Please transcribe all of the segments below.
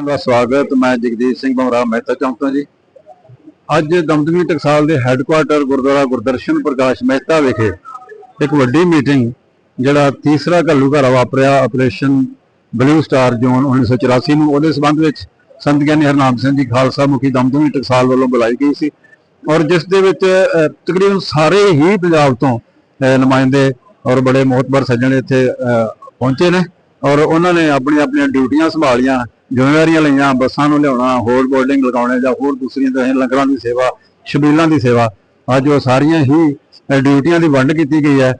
ਦਾ ਸਵਾਗਤ। ਮੈਂ ਜਗਦੀਪ ਸਿੰਘ ਬਮਰਾ ਮਹਿਤਾ ਚੌਂਕ ਤੋਂ ਜੀ। ਅੱਜ ਦਮਦਮੀ ਟਕਸਾਲ ਦੇ ਹੈੱਡਕੁਆਰਟਰ ਗੁਰਦੁਆਰਾ ਗੁਰਦਰਸ਼ਨ ਪ੍ਰਕਾਸ਼ ਮਹਿਤਾ ਵਿਖੇ ਇੱਕ ਵੱਡੀ ਮੀਟਿੰਗ ਜਿਹੜਾ ਤੀਸਰਾ ਘੱਲੂਘਾਰਾ ਵਾਪਰਿਆ ਆਪਰੇਸ਼ਨ ਬਲੂ ਸਟਾਰ ਜ਼ੋਨ 1984 ਨੂੰ। ਉਹਦੇ ਸਬੰਧ ਵਿੱਚ ਸੰਤ ਗਿਆਨੀ ਹਰਨਾਮ ਸਿੰਘ ਜੀ ਖਾਲਸਾ ਮੁਖੀ ਦਮਦਮੀ ਟਕਸਾਲ ਵੱਲੋਂ ਬੁਲਾਈ ਗਈ ਸੀ ਔਰ ਜਿਸ ਦੇ ਵਿੱਚ ਤਕਰੀਬਨ ਸਾਰੇ ਹੀ ਪੰਜਾਬ ਤੋਂ ਨੁਮਾਇੰਦੇ ਔਰ ਬੜੇ ਮੋਹਤਬਰ ਸੱਜਣ ਇੱਥੇ ਅਹ, ਪਹੁੰਚੇ ਨੇ ਔਰ ਉਹਨਾਂ ਨੇ ਆਪਣੀਆਂ ਆਪਣੀਆਂ ਡਿਊਟੀਆਂ ਸੰਭਾਲੀਆਂ। ਜ਼ਿੰਮੇਵਾਰੀਆਂ ਲਈਆਂ, ਬੱਸਾਂ ਨੂੰ ਲਿਆਉਣਾ, ਹੋਰ ਬੋਰਡਿੰਗ ਲਗਾਉਣੇ ਜਾਂ ਹੋਰ ਦੂਸਰੀਆਂ ਤਰ੍ਹਾਂ ਲੰਗਰਾਂ ਦੀ ਸੇਵਾ, ਸ਼ਬੀਲਾਂ ਦੀ ਸੇਵਾ, ਅੱਜ ਉਹ ਸਾਰੀਆਂ ਹੀ ਡਿਊਟੀਆਂ ਦੀ ਵੰਡ ਕੀਤੀ ਗਈ ਹੈ।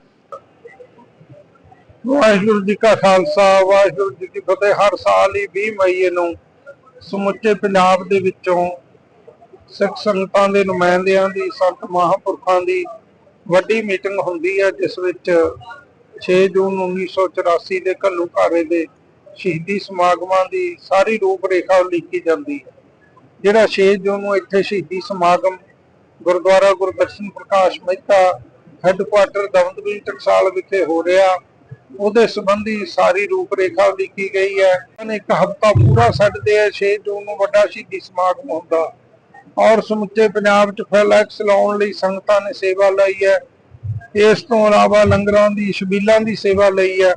ਵਾਹਿਗੁਰੂ ਜੀ ਕਾ ਖਾਲਸਾ, ਵਾਹਿਗੁਰੂ ਜੀ ਕੀ ਫਤਿਹ, ਹਰ ਸਾਲ ਹੀ 20 ਮਈ ਨੂੰ ਸਮੁੱਚੇ ਪੰਜਾਬ ਦੇ ਵਿੱਚੋਂ ਸਿੱਖ ਸੰਗਤਾਂ ਦੇ ਨੁਮਾਇੰਦਿਆਂ ਦੀ, ਸੰਤ ਮਹਾਂਪੁਰਖਾਂ ਦੀ ਵੱਡੀ ਮੀਟਿੰਗ ਹੁੰਦੀ ਹੈ, ਜਿਸ ਵਿੱਚ 6 ਜੂਨ 1984 ਦੇ ਘੱਲੂ ਘਾਰੇ ਦੇ ਸ਼ਹੀਦੀ ਸਮਾਗਮਾਂ ਦੀ ਸਾਰੀ ਰੂਪਰੇਖਾ ਉਲੀਕੀ ਜਾਂਦੀ ਹੈ। ਜਿਹੜਾ 6 ਜੂਨ ਨੂੰ ਇੱਥੇ ਸ਼ਹੀਦੀ ਸਮਾਗਮ ਗੁਰਦੁਆਰਾ ਗੁਰਦਰਸ਼ਨ ਪ੍ਰਕਾਸ਼ ਮਹਿਤਾ ਹੈੱਡਕੁਆਟਰ ਦਮਦਮੀ ਟਕਸਾਲ ਵਿਖੇ ਹੋ ਰਿਹਾ, ਉਹਦੇ ਸੰਬੰਧੀ ਸਾਰੀ ਰੂਪਰੇਖਾ ਲਿਖੀ ਗਈ ਹੈ। ਇਹਨੇ ਇੱਕ ਹਫ਼ਤਾ ਪੂਰਾ ਛੱਡਦੇ ਆ 6 ਜੂਨ ਨੂੰ ਵੱਡਾ ਸ਼ਹੀਦੀ ਸਮਾਗਮ ਹੁੰਦਾ। ਔਰ ਸਮੁੱਚੇ ਪੰਜਾਬ 'ਚ ਫਲੈਕਸ ਲਾਉਣ ਲਈ ਸੰਗਤਾਂ ਨੇ ਸੇਵਾ ਲਈ ਹੈ। ਇਸ ਤੋਂ ਇਲਾਵਾ ਲੰਗਰਾਂ ਦੀ, ਸ਼ਬੀਲਾਂ ਦੀ ਸੇਵਾ ਲਈ ਹੈ।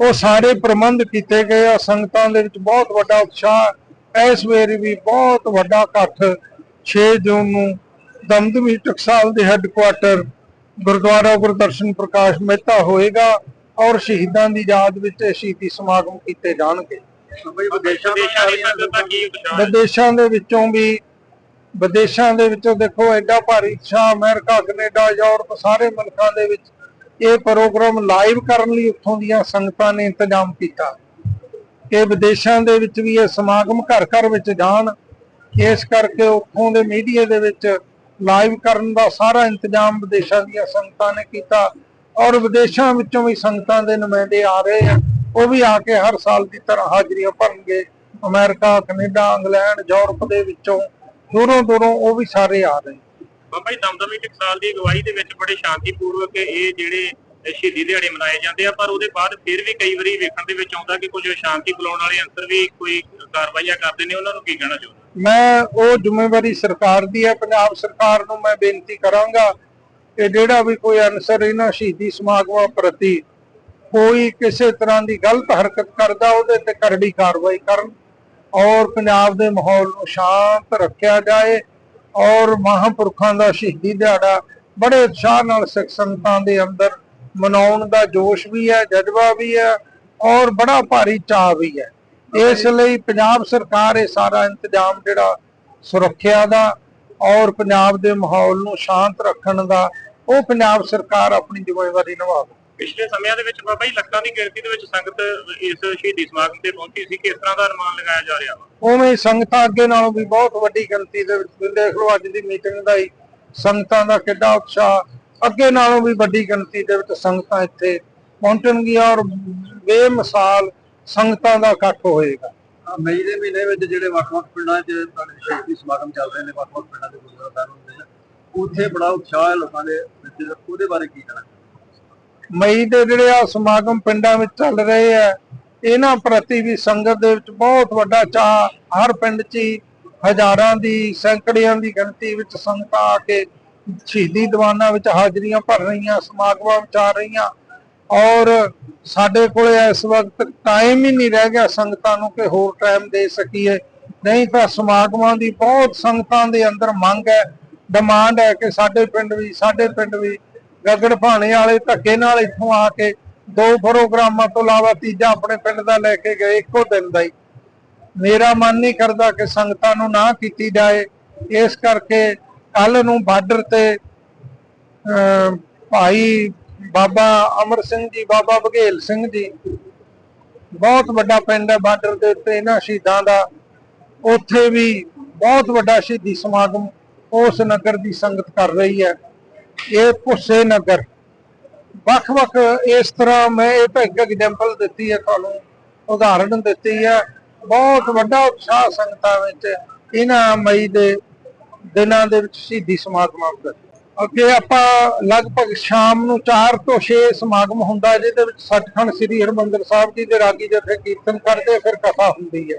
ਉਹ ਸਾਰੇ ਪ੍ਰਬੰਧ ਕੀਤੇ ਗਏ ਆ, ਸੰਗਤਾਂ ਦੇ ਵਿੱਚ ਬਹੁਤ ਵੱਡਾ ਉਤਸ਼ਾਹ। ਇਸ ਵੇਲੇ ਵੀ ਬਹੁਤ ਵੱਡਾ ਇਕੱਠ 6 ਜੂਨ ਨੂੰ ਦਮਦਮੀ ਟਕਸਾਲ ਦੇ ਹੈੱਡਕੁਆਟਰ ਗੁਰਦੁਆਰਾ ਗੁਰਦਰਸ਼ਨ ਪ੍ਰਕਾਸ਼ ਮਹਿਤਾ ਹੋਏਗਾ ਔਰ ਸ਼ਹੀਦਾਂ ਦੀ ਯਾਦ ਵਿੱਚ ਸ਼ਹੀਦੀ ਸਮਾਗਮ ਕੀਤੇ ਜਾਣਗੇ। ਵਿਦੇਸ਼ਾਂ ਵਿਦੇਸ਼ਾਂ ਦੇ ਵਿੱਚੋਂ ਵੀ, ਵਿਦੇਸ਼ਾਂ ਦੇ ਵਿੱਚੋਂ ਦੇਖੋ, ਐਡਾ ਭਾਰੀ ਉਤਸ਼ਾਹ, ਅਮਰੀਕਾ, ਕੈਨੇਡਾ, ਯੂਰਪ, ਸਾਰੇ ਮੁਲਕਾਂ ਦੇ ਵਿੱਚ ਇਹ ਪ੍ਰੋਗਰਾਮ ਲਾਈਵ ਕਰਨ ਲਈ ਉੱਥੋਂ ਦੀਆਂ ਸੰਗਤਾਂ ਨੇ ਇੰਤਜ਼ਾਮ ਕੀਤਾ। ਕਿ ਵਿਦੇਸ਼ਾਂ ਦੇ ਵਿੱਚ ਵੀ ਇਹ ਸਮਾਗਮ ਘਰ ਘਰ ਵਿੱਚ ਜਾਣ, ਇਸ ਕਰਕੇ ਉੱਥੋਂ ਦੇ ਮੀਡੀਆ ਦੇ ਵਿੱਚ ਲਾਈਵ ਕਰਨ ਦਾ ਸਾਰਾ ਇੰਤਜ਼ਾਮ ਵਿਦੇਸ਼ਾਂ ਦੀਆਂ ਸੰਗਤਾਂ ਨੇ ਕੀਤਾ ਔਰ ਵਿਦੇਸ਼ਾਂ ਵਿੱਚੋਂ ਵੀ ਸੰਗਤਾਂ ਦੇ ਨੁਮਾਇੰਦੇ ਆ ਰਹੇ ਆ। ਉਹ ਵੀ ਆ ਕੇ ਹਰ ਸਾਲ ਦੀ ਤਰ੍ਹਾਂ ਹਾਜ਼ਰੀਆਂ ਭਰਨਗੇ। ਅਮਰੀਕਾ, ਕੈਨੇਡਾ, ਇੰਗਲੈਂਡ, ਯੂਰਪ ਦੇ ਵਿੱਚੋਂ ਦੂਰੋਂ ਦੂਰੋਂ ਉਹ ਵੀ ਸਾਰੇ ਆ ਰਹੇ। ਬਾਬਾ ਜੀ ਦਮਦਮੀ ਟਕਸਾਲ ਦੀ ਅਗਵਾਈ ਦੇ ਵਿੱਚ ਬੜੇ ਸ਼ਾਂਤੀਪੂਰਵਕ ਇਹ ਜਿਹੜੇ ਸ਼ਹੀਦੀ ਦਿਹਾੜੇ ਮਨਾਏ ਜਾਂਦੇ ਆ, ਪਰ ਉਹਦੇ ਬਾਅਦ ਫਿਰ ਵੀ ਕਈ ਵਾਰੀ ਵੇਖਣ ਦੇ ਵਿੱਚ ਆਉਂਦਾ ਕਿ ਕੁਝ ਸ਼ਾਂਤੀ ਬੁਲਾਉਣ ਵਾਲੇ ਅੰਸਰ ਵੀ ਕੋਈ ਕਾਰਵਾਈਆਂ ਕਰਦੇ ਨੇ, ਉਹਨਾਂ ਨੂੰ ਕੀ ਕਹਿਣਾ ਚਾਹੁੰਦੇ ਮੈਂ ਉਹ ਜ਼ਿੰਮੇਵਾਰੀ ਸਰਕਾਰ ਦੀ ਹੈ ਪੰਜਾਬ ਸਰਕਾਰ ਨੂੰ ਮੈਂ ਬੇਨਤੀ ਕਰਾਂਗਾ ਕਿ ਜਿਹੜਾ ਵੀ ਕੋਈ ਅਨਸਰ ਇਹਨਾਂ ਸ਼ਹੀਦੀ ਸਮਾਗਮਾਂ ਪ੍ਰਤੀ ਕੋਈ ਕਿਸੇ ਤਰ੍ਹਾਂ ਦੀ ਗਲਤ ਹਰਕਤ ਕਰਦਾ, ਉਹਦੇ ਤੇ ਕਰੜੀ ਕਾਰਵਾਈ ਕਰਨ ਔਰ ਪੰਜਾਬ ਦੇ ਮਾਹੌਲ ਨੂੰ ਸ਼ਾਂਤ ਰੱਖਿਆ ਜਾਏ। ਔਰ ਮਹਾਂਪੁਰਖਾਂ ਦਾ ਸ਼ਹੀਦੀ ਦਿਹਾੜਾ ਬੜੇ ਉਤਸ਼ਾਹ ਨਾਲ ਸਿੱਖ ਸੰਗਤਾਂ ਦੇ ਅੰਦਰ ਮਨਾਉਣ ਦਾ ਜੋਸ਼ ਵੀ ਹੈ, ਜਜ਼ਬਾ ਵੀ ਹੈ ਔਰ ਬੜਾ ਭਾਰੀ ਚਾਅ ਵੀ ਹੈ। ਇਸ ਲਈ ਪੰਜਾਬ ਸਰਕਾਰ ਇਹ ਸਾਰਾ ਇੰਤਜ਼ਾਮ ਜਿਹੜਾ ਸੁਰੱਖਿਆ ਦਾ ਔਰ ਪੰਜਾਬ ਦੇ ਮਾਹੌਲ ਨੂੰ ਸ਼ਾਂਤ ਰੱਖਣ ਦਾ, ਉਹ ਪੰਜਾਬ ਸਰਕਾਰ ਆਪਣੀ ਜ਼ਿੰਮੇਵਾਰੀ ਨਿਭਾਵੇ। ਪਿਛਲੇ ਸਮਿਆਂ ਦੇ ਵਿੱਚ ਬਾਬਾ ਜੀ ਲੱਖਾਂ ਦੀ ਗਿਣਤੀ ਦੇ ਵਿੱਚ ਸੰਗਤ ਇਸ ਸ਼ਹੀਦੀ ਸਮਾਗਮ ਤੇ ਪਹੁੰਚੀ ਸੀ ਕਿਸ ਤਰ੍ਹਾਂ ਦਾ ਅਨੁਮਾਨ ਲਗਾਇਆ ਜਾ ਰਿਹਾ ਵਾ? ਉਵੇਂ ਸੰਗਤਾਂ ਅੱਗੇ ਨਾਲੋਂ ਵੀ ਬਹੁਤ ਵੱਡੀ ਗਿਣਤੀ ਦੇ ਵਿੱਚ ਦੇਖ ਲਓ ਅੱਜ ਦੀ ਮੀਟਿੰਗ ਦਾ ਹੀ ਸੰਗਤਾਂ ਦਾ ਕਿੱਡਾ ਉਤਸ਼ਾਹ। ਅੱਗੇ ਨਾਲੋਂ ਵੀ ਵੱਡੀ ਗਿਣਤੀ ਦੇ ਵਿੱਚ ਸੰਗਤਾਂ ਇੱਥੇ ਪਹੁੰਚਣਗੀਆਂ ਔਰ ਬੇਮਿਸਾਲ ਸੰਗਤਾਂ ਦਾ ਇਕੱਠ ਹੋਏਗਾ। ਮਈ ਦੇ ਮਹੀਨੇ ਵਿੱਚ ਜਿਹੜੇ ਵੱਖ-ਵੱਖ ਪਿੰਡਾਂ 'ਚ ਸ਼ਹੀਦੀ ਸਮਾਗਮ ਚੱਲ ਰਹੇ ਨੇ ਵੱਖ-ਵੱਖ ਪਿੰਡਾਂ ਦੇ ਗੁਰਦੁਆਰਾ ਸਾਹਿਬ ਦੇ ਉੱਥੇ ਬੜਾ ਉਤਸ਼ਾਹ ਹੈ ਲੋਕਾਂ ਦੇ ਵਿੱਚ ਉਹਦੇ ਬਾਰੇ ਕੀ ਕਹਿਣਾ ਮਈ ਦੇ ਜਿਹੜੇ ਆ ਸਮਾਗਮ ਪਿੰਡਾਂ ਵਿੱਚ ਚੱਲ ਰਹੇ ਆ, ਇਹਨਾਂ ਪ੍ਰਤੀ ਵੀ ਸੰਗਤ ਦੇ ਵਿੱਚ ਬਹੁਤ ਵੱਡਾ ਚਾਅ, ਹਰ ਪਿੰਡ 'ਚ ਹਜ਼ਾਰਾਂ ਦੀ, ਸੈਂਕੜਿਆਂ ਦੀ ਗਿਣਤੀ ਵਿੱਚ ਸੰਗਤਾਂ ਆ ਕੇ ਸ਼ਹੀਦੀ ਦੀਵਾਨਾਂ ਵਿੱਚ ਹਾਜ਼ਰੀਆਂ ਭਰ ਰਹੀਆਂ, ਸਮਾਗਮਾਂ ਵਿੱਚ ਆ ਰਹੀਆਂ। ਔਰ ਸਾਡੇ ਕੋਲੇ ਇਸ ਵਕਤ ਟਾਈਮ ਹੀ ਨਹੀਂ ਰਹਿ ਗਿਆ ਸੰਗਤਾਂ ਨੂੰ ਕਿ ਹੋਰ ਟਾਈਮ ਦੇ ਸਕੀਏ। ਨਹੀਂ ਤਾਂ ਸਮਾਗਮਾਂ ਦੀ ਬਹੁਤ ਸੰਗਤਾਂ ਦੇ ਅੰਦਰ ਮੰਗ ਹੈ ਡਿਮਾਂਡ ਹੈ ਕਿ ਸਾਡੇ ਪਿੰਡ ਵੀ, ਸਾਡੇ ਪਿੰਡ ਵੀ ਗਗੜ ਭਾਣੇ ਵਾਲੇ ਧੱਕੇ ਨਾਲ ਇੱਥੋਂ ਆ ਕੇ ਦੋ ਪ੍ਰੋਗਰਾਮਾਂ ਤੋਂ ਇਲਾਵਾ ਤੀਜਾ ਆਪਣੇ ਪਿੰਡ ਦਾ ਲੈ ਕੇ ਗਏ ਇੱਕੋ ਦਿਨ ਦਾ ਹੀ। ਮੇਰਾ ਮਨ ਨਹੀਂ ਕਰਦਾ ਕਿ ਸੰਗਤਾਂ ਨੂੰ ਨਾ ਕੀਤੀ ਜਾਏ। ਇਸ ਕਰਕੇ ਕੱਲ ਨੂੰ ਬਾਰਡਰ ਤੇ ਅਹ, ਭਾਈ ਬਾਬਾ ਅਮਰ ਸਿੰਘ ਜੀ ਬਾਬਾ ਬਘੇਲ ਸਿੰਘ ਜੀ ਬਹੁਤ ਵੱਡਾ ਪਿੰਡ ਹੈ ਬਾਰਡਰ ਦੇ ਉੱਤੇ ਇਹਨਾਂ ਸ਼ਹੀਦਾਂ ਦਾ। ਉੱਥੇ ਵੀ ਬਹੁਤ ਵੱਡਾ ਸ਼ਹੀਦੀ ਸਮਾਗਮ ਉਸ ਨਗਰ ਦੀ ਸੰਗਤ ਕਰ ਰਹੀ ਹੈ। ਇਹ ਭੁੱਸੇ ਨਗਰ। ਵੱਖ-ਵੱਖ ਇਸ ਤਰ੍ਹਾਂ ਮੈਂ ਇਹ ਤਾਂ ਇੱਕ ਐਗਜ਼ਾਮਪਲ ਦਿੱਤੀ ਹੈ ਤੁਹਾਨੂੰ ਉਦਾਹਰਣ ਦਿੱਤੀ ਹੈ ਬਹੁਤ ਵੱਡਾ ਉਤਸ਼ਾਹ ਸੰਗਤਾਂ ਵਿੱਚ ਇਹਨਾਂ ਮਈ ਦੇ ਦਿਨਾਂ ਦੇ ਵਿੱਚ ਸ਼ਹੀਦੀ ਸਮਾਗਮਾਂ ਦਾ ਅੱਗੇ ਆਪਾਂ ਲਗਭਗ ਸ਼ਾਮ ਨੂੰ 4 ਤੋਂ 6 ਸਮਾਗਮ ਹੁੰਦਾ, ਜਿਹਦੇ ਵਿੱਚ ਸੱਚਖੰਡ ਸ੍ਰੀ ਹਰਿਮੰਦਰ ਸਾਹਿਬ ਜੀ ਦੇ ਰਾਗੀ ਜਥੇ ਕੀਰਤਨ ਕਰਦੇ, ਫਿਰ ਕਥਾ ਹੁੰਦੀ ਹੈ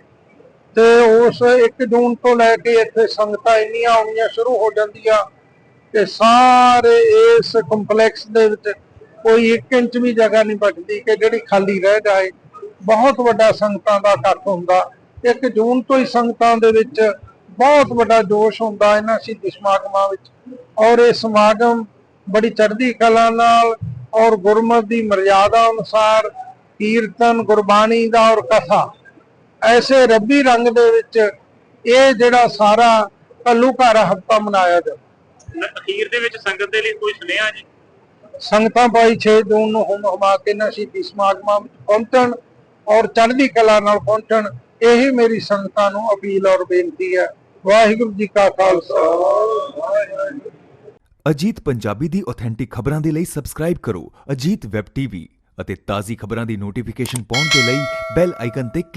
ਤੇ ਉਸ 1 ਜੂਨ ਤੋਂ ਲੈ ਕੇ ਇੱਥੇ ਸੰਗਤਾਂ ਇੰਨੀਆਂ ਆਉਣੀਆਂ ਸ਼ੁਰੂ ਹੋ ਜਾਂਦੀਆਂ ਕਿ ਸਾਰੇ ਇਸ ਕੰਪਲੈਕਸ ਦੇ ਵਿੱਚ ਕੋਈ 1 ਇੰਚ ਵੀ ਜਗ੍ਹਾ ਨਹੀਂ ਬਚਦੀ ਕਿ ਜਿਹੜੀ ਖਾਲੀ ਰਹਿ ਜਾਏ। ਬਹੁਤ ਵੱਡਾ ਸੰਗਤਾਂ ਦਾ ਇਕੱਠ ਹੁੰਦਾ। 1 ਜੂਨ ਤੋਂ ਹੀ ਸੰਗਤਾਂ ਦੇ ਵਿੱਚ ਬਹੁਤ ਵੱਡਾ ਜੋਸ਼ ਹੁੰਦਾ ਇਹਨਾਂ ਸ਼ਹੀਦੀ ਸਮਾਗਮਾਂ ਵਿੱਚ। ਔਰ ਇਹ ਸਮਾਗਮ ਬੜੀ ਚੜ੍ਹਦੀ ਕਲਾ ਨਾਲ ਔਰ ਗੁਰਮਤ ਦੀ ਮਰਿਆਦਾ ਅਨੁਸਾਰ ਕੀਰਤਨ, ਗੁਰਬਾਣੀ ਦਾ ਔਰ ਕਥਾ। ਐਸੇ ਰੱਬੀ ਰੰਗ ਦੇ ਵਿੱਚ ਇਹ ਜਿਹੜਾ ਸਾਰਾ ਘੱਲੂਘਾਰਾ ਹਫਤਾ ਮਨਾਇਆ ਜਾਂਦਾ। ਅਖੀਰ ਦੇ ਵਿੱਚ ਸੰਗਤ ਦੇ ਲਈ ਕੋਈ ਸੁਨੇਹਾ ਜੀ? ਸੰਗਤਾਂ ਭਾਈ 6 ਜੂਨ ਨੂੰ ਹੁਮ ਹੁਮਾ ਕੇ ਸ਼ਹੀਦੀ ਸਮਾਗਮਾਂ ਵਿੱਚ ਪਹੁੰਚਣ ਔਰ ਚੜ੍ਹਦੀ ਕਲਾ ਨਾਲ ਪਹੁੰਚਣ ਇਹੀ ਮੇਰੀ ਸੰਗਤਾਂ ਨੂੰ ਅਪੀਲ ਔਰ ਬੇਨਤੀ ਹੈ। ਵਾਹਿਗੁਰੂ ਜੀ ਕਾ ਖਾਲਸਾ। ਵਾਹਿਗੁਰੂ ਅਜੀਤ ਪੰਜਾਬੀ ਦੀ ਆਥੈਂਟਿਕ ਖਬਰਾਂ ਦੇ ਲਈ ਸਬਸਕ੍ਰਾਈਬ ਕਰੋ ਅਜੀਤ ਵੈਬ ਟੀਵੀ ਅਤੇ ਤਾਜ਼ੀ ਖਬਰਾਂ ਦੀ ਨੋਟੀਫਿਕੇਸ਼ਨ ਪਾਉਣ ਦੇ ਲਈ ਬੈਲ ਆਈਕਨ ਤੇ